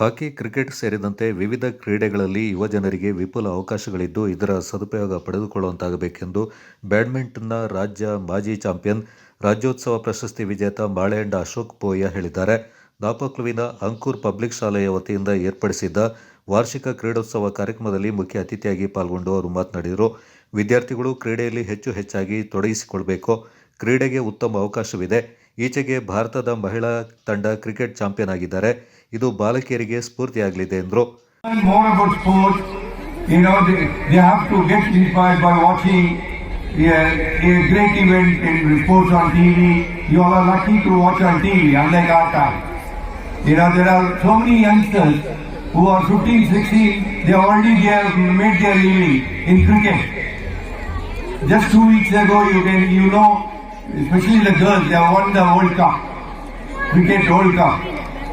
ಹಾಕಿ, cricket ಸೇರಿದಂತೆ ವಿವಿಧ ಕ್ರೀಡೆಗಳಲ್ಲಿ ಯುವಜನರಿಗೆ ವಿಪುಲ ಅವಕಾಶಗಳಿದ್ದು, ಇದರ ಸದುಪಯೋಗ ಪಡೆದುಕೊಳ್ಳುವಂತಾಗಬೇಕೆಂದು ಬ್ಯಾಡ್ಮಿಂಟನ್ನ ರಾಜ್ಯ ಮಾಜಿ ಚಾಂಪಿಯನ್, ರಾಜ್ಯೋತ್ಸವ ಪ್ರಶಸ್ತಿ ವಿಜೇತ ಬಾಳೆಹಂಡ ಅಶೋಕ್ ಪೋಯ ಹೇಳಿದ್ದಾರೆ. ದಾಪಕ್ಲುವಿನ ಅಂಕುರ್ ಪಬ್ಲಿಕ್ ಶಾಲೆಯ ವತಿಯಿಂದ ಏರ್ಪಡಿಸಿದ್ದ ವಾರ್ಷಿಕ ಕ್ರೀಡೋತ್ಸವ ಕಾರ್ಯಕ್ರಮದಲ್ಲಿ ಮುಖ್ಯ ಅತಿಥಿಯಾಗಿ ಪಾಲ್ಗೊಂಡು ಅವರು ಮಾತನಾಡಿದರು. ವಿದ್ಯಾರ್ಥಿಗಳು ಕ್ರೀಡೆಯಲ್ಲಿ ಹೆಚ್ಚು ಹೆಚ್ಚಾಗಿ ತೊಡಗಿಸಿಕೊಳ್ಬೇಕು. ಕ್ರೀಡೆಗೆ ಉತ್ತಮ ಅವಕಾಶವಿದೆ. ಈಚೆಗೆ ಭಾರತದ ಮಹಿಳಾ ತಂಡ ಕ್ರಿಕೆಟ್ ಚಾಂಪಿಯನ್ ಆಗಿದ್ದಾರೆ ಇದು ಬಾಲಕಿಯರಿಗೆ ಸ್ಫೂರ್ತಿಯಾಗಲಿದೆ ಎಂದರು they, they who are 15, 16, they already have made their living in cricket. Just two weeks ago, you can, you know, especially the girls, they have won the World Cup, cricket World Cup.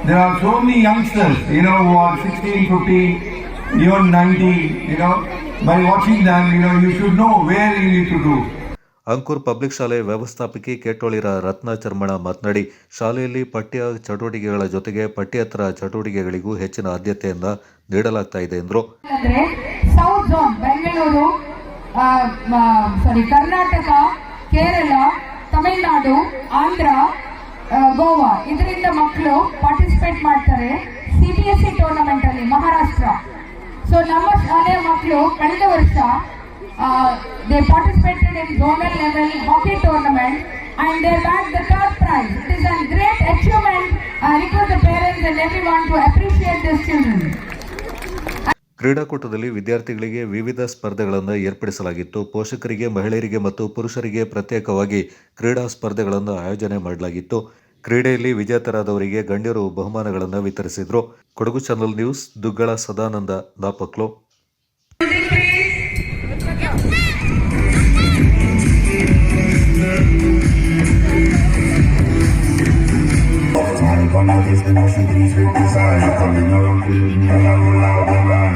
There are so many youngsters, you know, who are 16, 15, even 19, you know. By watching them, you know, you should know where you need to do. Ankur public ಶಾಲೆ ವ್ಯವಸ್ಥಾಪಕಿ ಕೆಟ್ಟೋಳಿರ ರತ್ನ ಚರ್ಮಣ ಮಾತನಾಡಿ ಶಾಲೆಯಲ್ಲಿ ಪಠ್ಯ ಚಟುವಟಿಕೆಗಳ ಜೊತೆಗೆ ಪಠ್ಯೇತರ ಚಟುವಟಿಕೆಗಳಿಗೂ ಹೆಚ್ಚಿನ ಆದ್ಯತೆಯನ್ನ ನೀಡಲಾಗ್ತಾ ಇದೆ ಎಂದರು ಬೆಂಗಳೂರು ಸಾರಿ ಕರ್ನಾಟಕ ಕೇರಳ ಆಂಧ್ರ ಗೋವಾ. ಇದರಿಂದ ಮಕ್ಕಳು ಪಾರ್ಟಿಸಿಪೇಟ್ ಮಾಡ್ತಾರೆ C B S C tournament ಅಲ್ಲಿ, ಮಹಾರಾಷ್ಟ್ರ. ಸೊ ನಮ್ಮ ಶಾಲೆಯ ಮಕ್ಕಳು ಕಳೆದ ವರ್ಷ they participated in zonal level hockey tournament and they back the third prize it is an great achievement request the parents and every want to appreciate this children ಕ್ರೀಡಾಕೂಟದಲ್ಲಿ ವಿದ್ಯಾರ್ಥಿಗಳಿಗೆ ವಿವಿಧ ಸ್ಪರ್ಧೆಗಳನ್ನು ಏರ್ಪಡಿಸಲಾಗಿತ್ತು. ಪೋಷಕರಿಗೆ, ಮಹಿಳೆಯರಿಗೆ ಮತ್ತು ಪುರುಷರಿಗೆ ಪ್ರತ್ಯೇಕವಾಗಿ ಕ್ರೀಡಾ ಸ್ಪರ್ಧೆಗಳನ್ನು ಆಯೋಜನೆ ಮಾಡಲಾಗಿತ್ತು. ಕ್ರೀಡೆಯಲ್ಲಿ ವಿಜೇತರಾದವರಿಗೆ ಗಣ್ಯರು ಬಹುಮಾನಗಳನ್ನು ವಿತರಿಸಿದರು. Kodagu channel news, Duggala Sadananda line.